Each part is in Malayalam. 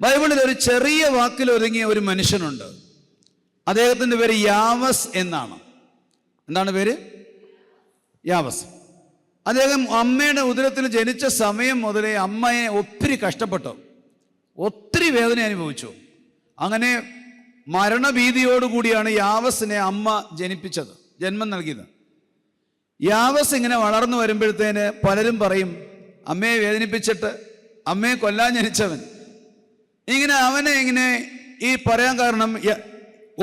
ബൈബിളിൽ ഒരു ചെറിയ വാക്കിൽ ഒതുങ്ങിയ ഒരു മനുഷ്യനുണ്ട്. അദ്ദേഹത്തിന്റെ പേര് യാവസ് എന്നാണ്. എന്താണ് പേര്? യാവസ്. അദ്ദേഹം അമ്മയുടെ ഉദരത്തിൽ ജനിച്ച സമയം മുതലേ അമ്മയെ ഒത്തിരി കഷ്ടപ്പെട്ടു. ഒത്തിരി വേദന അനുഭവിച്ചു. അങ്ങനെ മരണഭീതിയോടുകൂടിയാണ് യാവസിനെ അമ്മ ജനിപ്പിച്ചത് ജന്മം നൽകിയത്. യാവസ് ഇങ്ങനെ വളർന്നു വരുമ്പോഴത്തേന് പലരും പറയും അമ്മയെ വേദനിപ്പിച്ചിട്ട് അമ്മയെ കൊല്ലാൻ ജനിച്ചവൻ. ഇങ്ങനെ അവനെ ഇങ്ങനെ ഈ പറയാൻ കാരണം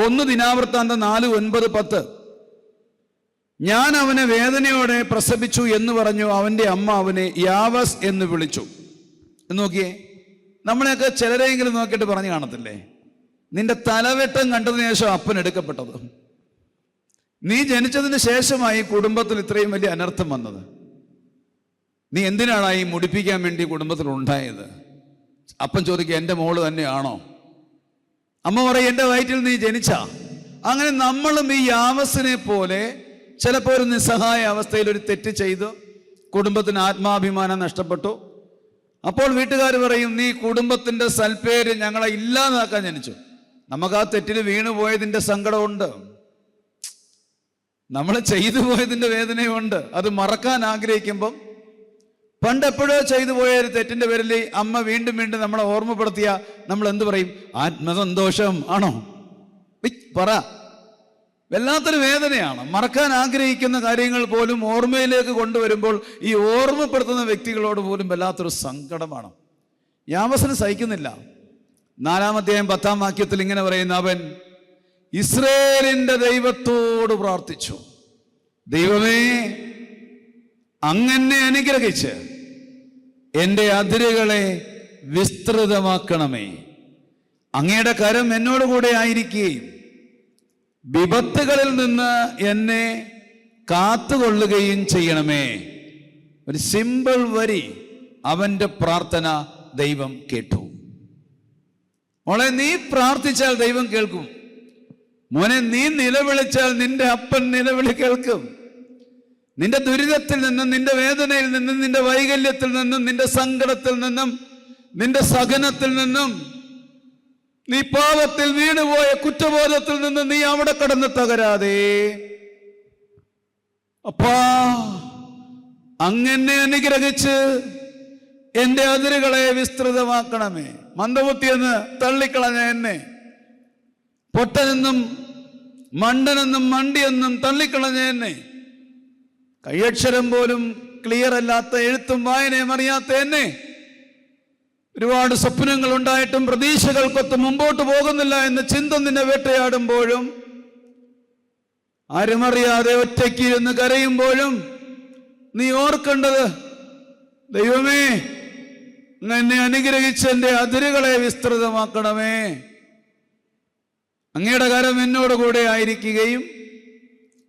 ഒന്ന് ദിനാവൃത്താന്തം നാല് ഒൻപത് പത്ത്. ഞാൻ അവനെ വേദനയോടെ പ്രസവിച്ചു എന്ന് പറഞ്ഞു അവന്റെ അമ്മ അവനെ യാവസ് എന്ന് വിളിച്ചു. നോക്കിയേ നമ്മളെയൊക്കെ ചിലരെങ്കിലും നോക്കിയിട്ട് പറഞ്ഞു കാണത്തില്ലേ? നിന്റെ തലവെട്ടം കണ്ടതിന് ശേഷം അപ്പൻ എടുക്കപ്പെട്ടത്. നീ ജനിച്ചതിന് ശേഷമായി കുടുംബത്തിൽ ഇത്രയും വലിയ അനർത്ഥം വന്നത്. നീ എന്തിനാണ് ഈ മുടിപ്പിക്കാൻ വേണ്ടി കുടുംബത്തിൽ ഉണ്ടായത്? അപ്പൻ ചോദിക്കുക എന്റെ മോൾ തന്നെയാണോ? അമ്മ പറയും എന്റെ വയറ്റിൽ നീ ജനിച്ച. അങ്ങനെ നമ്മളും ഈ യാവസിനെ പോലെ ചിലപ്പോൾ ഒരു നിസ്സഹായ അവസ്ഥയിൽ ഒരു തെറ്റ് ചെയ്ത് കുടുംബത്തിന് ആത്മാഭിമാനം നഷ്ടപ്പെട്ടു. അപ്പോൾ വീട്ടുകാർ പറയും നീ കുടുംബത്തിന്റെ സൽപ്പേര് ഞങ്ങളെ ഇല്ലാതാക്കാൻ ജനിച്ചു. നമുക്ക് ആ തെറ്റിൽ വീണു പോയതിന്റെ സങ്കടമുണ്ട്. നമ്മൾ ചെയ്തു പോയതിന്റെ വേദനയുണ്ട്. അത് മറക്കാൻ ആഗ്രഹിക്കുമ്പം പണ്ട് എപ്പോഴോ ചെയ്തു പോയ ഒരു തെറ്റിന്റെ പേരിൽ അമ്മ വീണ്ടും വീണ്ടും നമ്മളെ ഓർമ്മപ്പെടുത്തിയ നമ്മൾ എന്ത് പറയും? ആത്മസന്തോഷം ആണോ? പറ. വല്ലാത്തൊരു വേദനയാണ്. മറക്കാൻ ആഗ്രഹിക്കുന്ന കാര്യങ്ങൾ പോലും ഓർമ്മയിലേക്ക് കൊണ്ടുവരുമ്പോൾ ഈ ഓർമ്മപ്പെടുത്തുന്ന വ്യക്തികളോട് പോലും വല്ലാത്തൊരു സങ്കടമാണ്. യാമസന് സഹിക്കുന്നില്ല. നാലാമത്തെയും പത്താം വാക്യത്തിൽ ഇങ്ങനെ പറയുന്ന അവൻ ഇസ്രേലിന്റെ ദൈവത്തോട് പ്രാർത്ഥിച്ചു. ദൈവമേ അങ്ങനെ അനുഗ്രഹിച്ച് എന്റെ അതിരുകളെ വിസ്തൃതമാക്കണമേ. അങ്ങയുടെ കരം എന്നോടുകൂടെ ആയിരിക്കുകയും വിപത്തുകളിൽ നിന്ന് എന്നെ കാത്തുകൊള്ളുകയും ചെയ്യണമേ. ഒരു സിമ്പിൾ വരി അവന്റെ പ്രാർത്ഥന ദൈവം കേട്ടു. മോളെ നീ പ്രാർത്ഥിച്ചാൽ ദൈവം കേൾക്കും. മോനെ നീ നിലവിളിച്ചാൽ നിന്റെ അപ്പൻ നിലവിളി കേൾക്കും. നിന്റെ ദുരിതത്തിൽ നിന്നും നിന്റെ വേദനയിൽ നിന്നും നിന്റെ വൈകല്യത്തിൽ നിന്നും നിന്റെ സങ്കടത്തിൽ നിന്നും നിന്റെ സഹനത്തിൽ നിന്നും നീ പാപത്തിൽ വീണുപോയ കുറ്റബോധത്തിൽ നിന്ന് നീ അവിടെ കടന്ന് തകരാതെ. അപ്പാ അങ്ങനെ അനുഗ്രഹിച്ച് എന്റെ അതിരുകളെ വിസ്തൃതമാക്കണമേ. മന്ദബുദ്ധി മന്ദബുദ്ധിയെന്ന് തള്ളിക്കളഞ്ഞ എന്നെ. പൊട്ടനെന്നും മണ്ടനെന്നും മണ്ടിയെന്നും തള്ളിക്കളഞ്ഞ എന്നെ. കൈയക്ഷരം പോലും ക്ലിയർ അല്ലാത്ത എഴുത്തും വായനയും അറിയാത്ത എന്നെ ഒരുപാട് സ്വപ്നങ്ങൾ ഉണ്ടായിട്ടും പ്രതീക്ഷകൾക്കൊത്ത് മുമ്പോട്ട് പോകുന്നില്ല എന്ന് ചിന്ത നിന്നെ വേട്ടയാടുമ്പോഴും ആരുമറിയാതെ ഒറ്റയ്ക്ക് ഇരുന്ന് കരയുമ്പോഴും നീ ഓർക്കേണ്ടത് ദൈവമേ എന്നെ അനുഗ്രഹിച്ച് എന്റെ അതിരുകളെ വിസ്തൃതമാക്കണമേ. അങ്ങയുടെ കരം എന്നോട് കൂടെ ആയിരിക്കുകയും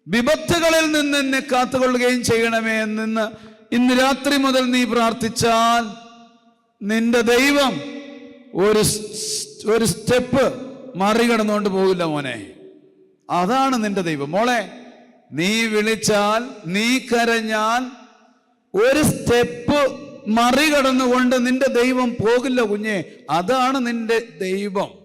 വിപത്തുകളിൽ നിന്ന് എന്നെ കാത്തുകൊള്ളുകയും ചെയ്യണമേ എന്ന് ഇന്ന് രാത്രി മുതൽ നീ പ്രാർത്ഥിച്ചാൽ നിന്റെ ദൈവം ഒരു ഒരു സ്റ്റെപ്പ് മറികടന്നുകൊണ്ട് പോകില്ല മോനെ. അതാണ് നിന്റെ ദൈവം. മോളെ നീ വിളിച്ചാൽ നീ കരഞ്ഞാൽ ഒരു സ്റ്റെപ്പ് മറികടന്നുകൊണ്ട് നിന്റെ ദൈവം പോകില്ല കുഞ്ഞെ. അതാണ് നിന്റെ ദൈവം.